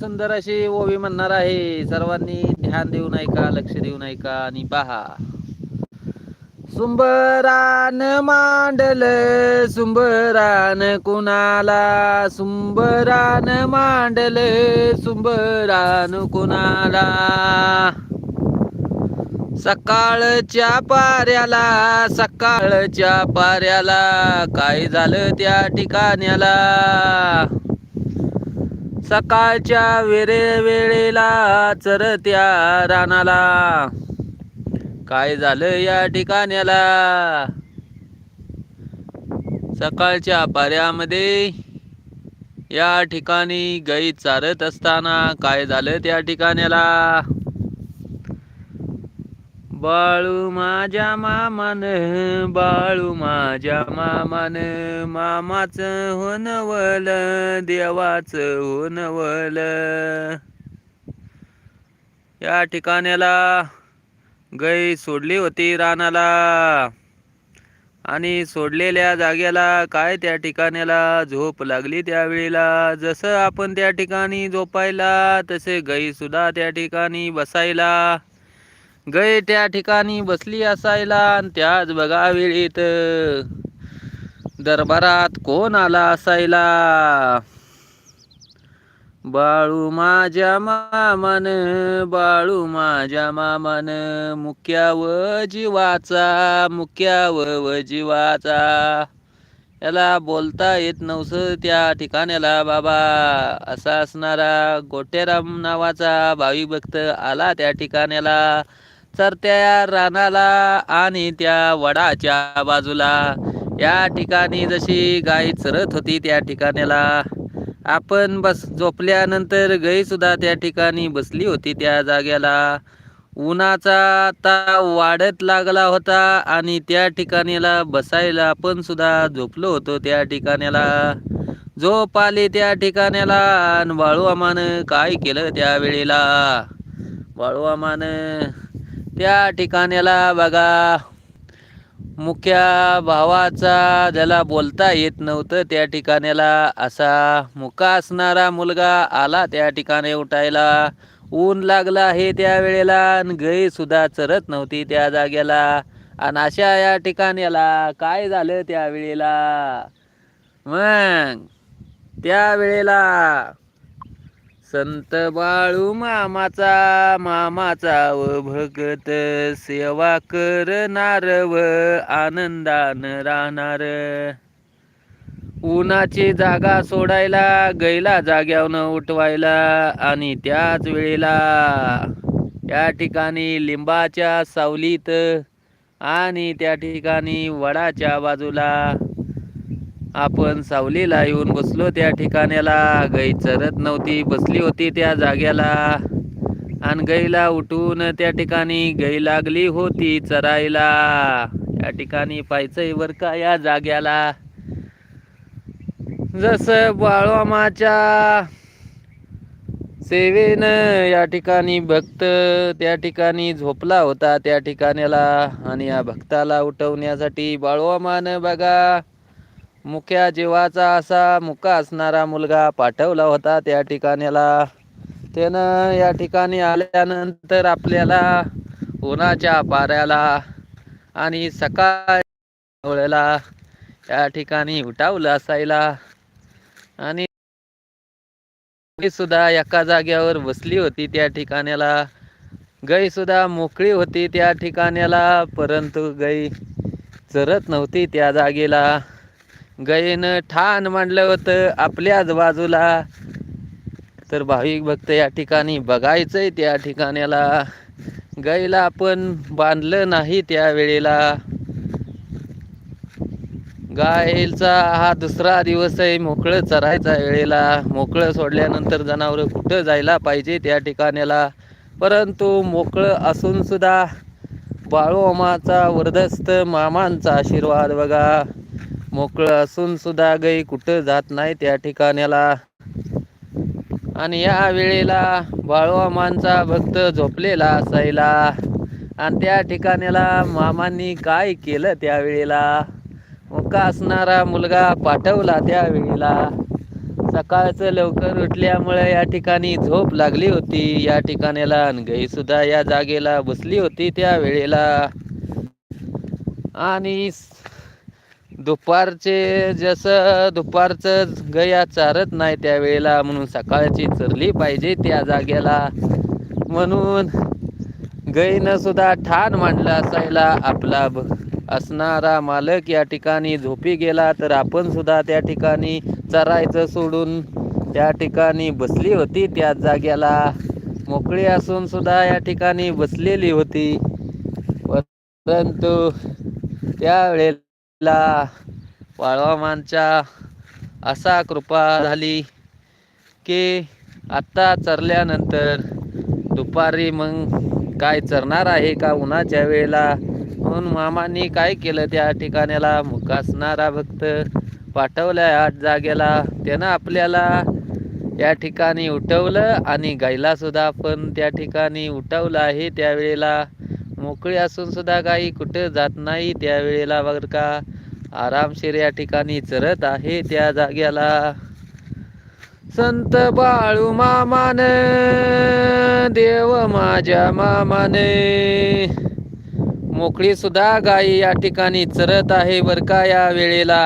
सुंदर अशी ओवी म्हणणार आहे. सर्वांनी ध्यान देऊन का लक्ष देऊन का आणि पहा. सुंबरान मांडल सुंबरान कुणाला? सुंबरान मांडल सुंबरान कुणाला? सकाळच्या पाऱ्याला सकाळच्या पाऱ्याला काय झालं त्या ठिकाण्याला? सकाळच्या वेरे वेळेला चरत्या रानाला. काय झालं या ठिकाण्याला? सकाळच्या पाऱ्यामध्ये या ठिकाणी गाई चारत असताना काय झालं त्या ठिकाण्याला? बाळू माझ्या मामान बाळू माझ्या मामान मामाच होनवल देवाच होनवल. या ठिकाण्याला गाई सोडली होती रानाला. आणि सोडलेल्या जागेला काय त्या ठिकाण्याला झोप लागली त्यावेळेला? जसं आपण त्या ठिकाणी झोपायला तसे गाई सुद्धा त्या ठिकाणी बसायला. गय त्या ठिकाणी बसली असायला आणि त्याच बघा वेळीत दरबारात कोण आला असायला? बाळू माझ्या मामान बाळू माझ्या मामान मुक्या व जीवाचा मुक्या व जीवाचा. याला बोलता येत नवस त्या ठिकाण्याला बाबा. असा असणारा गोटेराम नावाचा भावी भक्त आला त्या तर त्या रानाला आणि त्या वडाच्या बाजूला. या ठिकाणी जशी गाय चरत होती त्या ठिकाण्याला आपण बस झोपल्यानंतर गईसुद्धा त्या ठिकाणी बसली होती त्या जाग्याला. उन्हाचा ताव वाढत लागला होता आणि त्या ठिकाणीला बसायला आपण सुद्धा झोपलो होतो त्या ठिकाण्याला. झोप आली त्या ठिकाण्याला आणि बाळूआमान काय केलं त्या वेळेला? बाळूआमान त्या ठिकाण्याला बघा. मुख्या भावाचा ज्याला बोलता येत नव्हतं त्या ठिकाण्याला असा मुका असणारा मुलगा आला. त्या ठिकाणी उठायला ऊन लागला आहे त्या वेळेला आणि गाई सुद्धा चरत नव्हती त्या जागेला. आणि अशा या ठिकाण्याला काय झालं त्या वेळेला मग त्या वेळेला संत बाळू मामाचा मामाचा व भगत सेवा करणार व आनंदान राहणार. उन्हाची जागा सोडायला गैला जाग्यावनं उठवायला आणि त्याच वेळेला त्या ठिकाणी लिंबाच्या सावलीत आणि त्या ठिकाणी वडाच्या बाजूला आपण सावलीला येऊन बसलो त्या ठिकाण्याला गाई चरत नव्हती बसली होती त्या जाग्याला. आणि गाईला उठून त्या ठिकाणी गाई लागली होती चरायला. या ठिकाणी पाहायचंय बर का या जाग्याला. जसं बाळवामाच्या सेवेनं या ठिकाणी भक्त त्या ठिकाणी झोपला होता त्या ठिकाण्याला. आणि या भक्ताला उठवण्यासाठी बाळवामान बघा. मुख्या जीवाचा असा मुका असणारा मुलगा पाठवला होता त्या ठिकाण्याला त्यानं या ठिकाणी आल्यानंतर आपल्याला उन्हाच्या पाऱ्याला आणि सकाळला या ठिकाणी उठावलं असायला. आणि सुद्धा एका जाग्यावर बसली होती त्या ठिकाण्याला. गाई सुद्धा मोकळी होती त्या ठिकाण्याला परंतु गाई चरत नव्हती त्या जागेला. गायीनं ठाण मांडलं होतं आपल्याच बाजूला. तर भाविक भक्त या ठिकाणी बघायचंय त्या ठिकाण्याला. गाईला आपण बांधलं नाही त्या वेळेला. गायचा हा दुसरा दिवस आहे मोकळं चरायचा वेळेला. मोकळं सोडल्यानंतर जनावरं कुठं जायला पाहिजे त्या ठिकाण्याला. परंतु मोकळं असून सुद्धा बाळूमाचा वरदस्त मामांचा आशीर्वाद बघा. मोकळं असून सुद्धा गाई कुठं जात नाही त्या ठिकाण्याला. आणि या वेळेला बाळूमांचा भक्त झोपलेला असायला. आणि त्या ठिकाण्याला मामांनी काय केलं त्यावेळेला मुका असणारा मुलगा पाठवला त्या वेळेला. सकाळचं लवकर उठल्यामुळे या ठिकाणी झोप लागली होती. या ठिकाणाला आणि सुद्धा या जागेला बसली होती त्या वेळेला. आणि दुपारचे जसं दुपारचं गया चारत नाही त्यावेळेला म्हणून सकाळची चरली पाहिजे त्या जागेला. म्हणून गईनं सुद्धा ठाण मांडलं असायला आपला असणारा मालक या ठिकाणी झोपी गेला तर आपण सुद्धा त्या ठिकाणी चरायचं सोडून त्या ठिकाणी बसली होती त्या जाग्याला मोकळी असून सुद्धा या ठिकाणी बसलेली होती. परंतु त्यावेळेला वाळवामानच्या असा कृपा झाली की आत्ता चरल्यानंतर दुपारी मग काय चरणार आहे का उन्हाच्या वेळेला? म्हणून मामांनी काय केलं त्या ठिकाणाला मुकासणारा भक्त पाठवला आठ जागेला. त्यानं आपल्याला या ठिकाणी उठवलं आणि गायलासुद्धा पण त्या ठिकाणी उठवलं आहे त्यावेळेला मोकळी असून सुद्धा गाई कुठं जात नाही. त्यावेळेला बघ का आरामशीर या ठिकाणी चरत आहे. त्या जाग्याला संत बाळू मामाने देव माझ्या मामाने. मोकळी सुद्धा गाई या ठिकाणी चरत आहे बर का या वेळेला.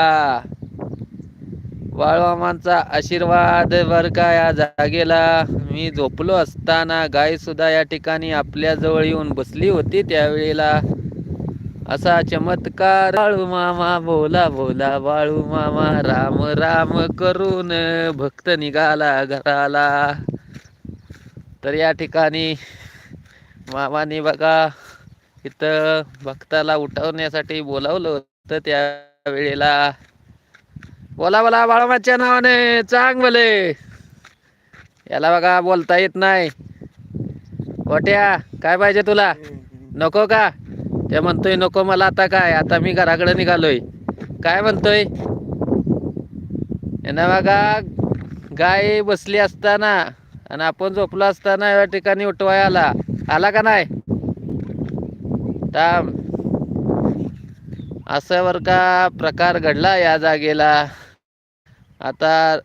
वाळवामांचा आशीर्वाद बर का या जागेला? मी झोपलो असताना गाय सुद्धा या ठिकाणी आपल्या जवळ येऊन बसली होती त्यावेळेला. असा चमत्कार बाळू मामा बोला बोला बाळू मामा राम राम करून भक्त निघाला घराला. तर या ठिकाणी मामाने बघा इथं भक्ताला उठवण्यासाठी बोलावलं होतं त्या वेळेला बोला बोला बाळमाच्या नावाने चांग भले याला बघा बोलता येत नाही. गोट्या काय पाहिजे तुला? नको का? ते म्हणतोय नको मला आता काय? आता मी घराकडे निघालोय. काय म्हणतोय? यांना बघा गाय बसली असताना आणि आपण झोपलो असताना या ठिकाणी उठवाय आला. आला का नाही? थांब. असा बर का प्रकार घडला या जागेला. आता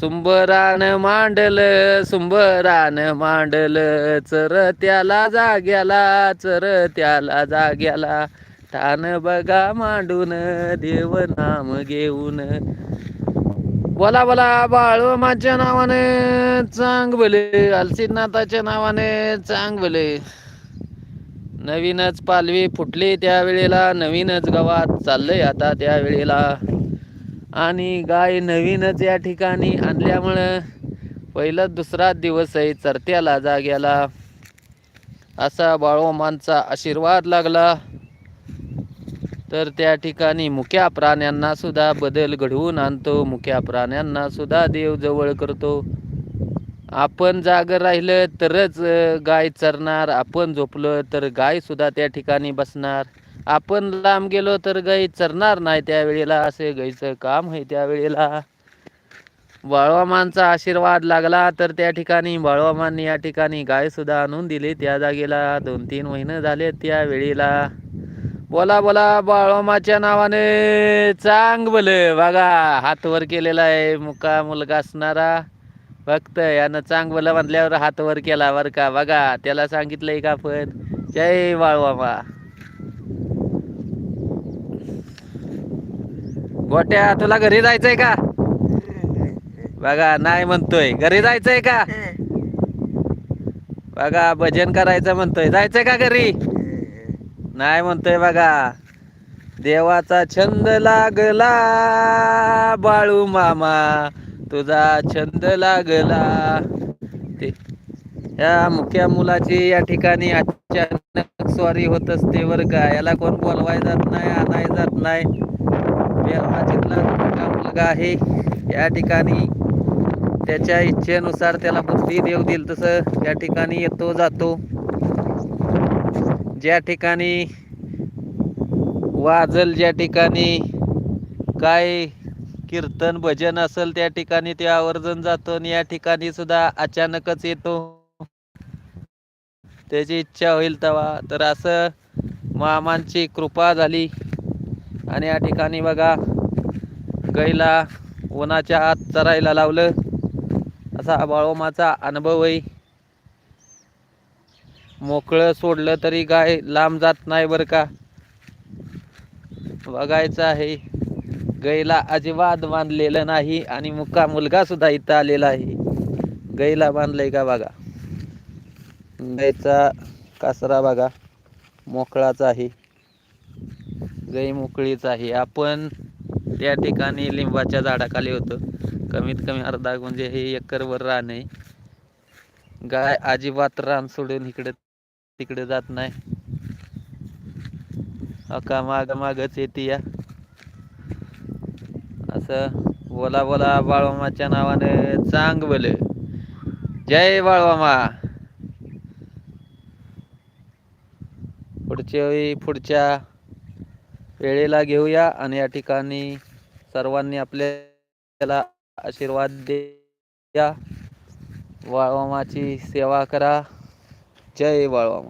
सुंबरान मांडल सुंबरान मांडल चर त्याला जाग्याला चर त्याला जाग्याला. ठाण बघा मांडून देव नाम घेऊन. बोला बोला बाळू माझ्या नावाने चांग भले अलसीनाथाच्या नावाने चांग भले नवीनच पालवी फुटली त्यावेळेला नवीनच गवात चाललंय आता त्यावेळेला. आणि गाय नवीनच या ठिकाणी आणल्यामुळं पहिला दुसरा दिवस आहे चरत्याला जाग्याला असा बाळोमांचा आशीर्वाद लागला. तर त्या ठिकाणी मुक्या प्राण्यांना सुद्धा बदल घडवून आणतो. मुक्या प्राण्यांना सुद्धा देव जवळ करतो. आपण जागर राहिलं तरच गाय चरणार. आपण झोपलं तर गाय सुद्धा त्या ठिकाणी बसणार. आपण लांब गेलो तर गाई चरणार नाही त्यावेळेला असे गाईचं काम आहे त्यावेळेला बाळवामांचा आशीर्वाद लागला तर त्या ठिकाणी बाळवामांनी या ठिकाणी गाय सुद्धा आणून दिली. त्या जागेला दोन तीन महिने झाले त्या वेळेला. बोला बोला बाळवामाच्या नावाने चांग बल बघा हातवर केलेला आहे मुका मुलगा असणारा. फक्त यानं चांगलं म्हणल्यावर हात वर केला बर का? बघा त्याला सांगितलंय का आपण? जय बाळवामा गोट्या तुला घरी जायचंय का? बघा नाही म्हणतोय. घरी जायचंय का? बघा भजन करायचं म्हणतोय. जायचंय का घरी? नाही म्हणतोय बघा. देवाचा छंद लागला बाळू मामा तुझा छंद लागला. ते. या मुख्या मुलाची या ठिकाणी अचानक स्वारी होत असते बर का? याला कोण बोलवाय जात नाही आणाय जात नाही. मोठा मुलगा आहे. या ठिकाणी त्याच्या इच्छेनुसार त्याला बुद्धी देव देईल तसं या ठिकाणी येतो जातो. ज्या ठिकाणी वाजल ज्या ठिकाणी काय कीर्तन भजन असेल त्या ठिकाणी ते आवर्जून जातो आणि या ठिकाणी सुद्धा अचानकच येतो. त्याची इच्छा होईल तेव्हा तर असं मामांची कृपा झाली. आणि या ठिकाणी बघा गैला उन्हाच्या आत चरायला लावलं. असा बाळोमाचा अनुभव आहे. मोकळं सोडलं तरी गाय लांब जात नाही बरं का. बघायचं आहे. गैला अजिबात बांधलेलं नाही आणि मुक्का मुलगा सुद्धा इथं आलेला आहे. गैला बांधलंय का बघा? गायचा कासरा बघा मोकळाच आहे. गाई मोकळीच आहे. आपण त्या ठिकाणी लिंबाच्या झाडाखाली होतो. कमीत कमी अर्धा म्हणजे हे एकरवर रान आहे गाय अजिबात रान सोडून इकडे तिकडे जात नाही. अका माग मागच येते या. असं बोला बोला बाळवामाच्या नावाने चांग बोल जय बाळवामा पुढच्या वेळी पुढच्या वेळेला घेऊया आणि या ठिकाणी सर्वांनी आपल्याला आशीर्वाद द्या. वाळवामाची सेवा करा. जय बाळवामा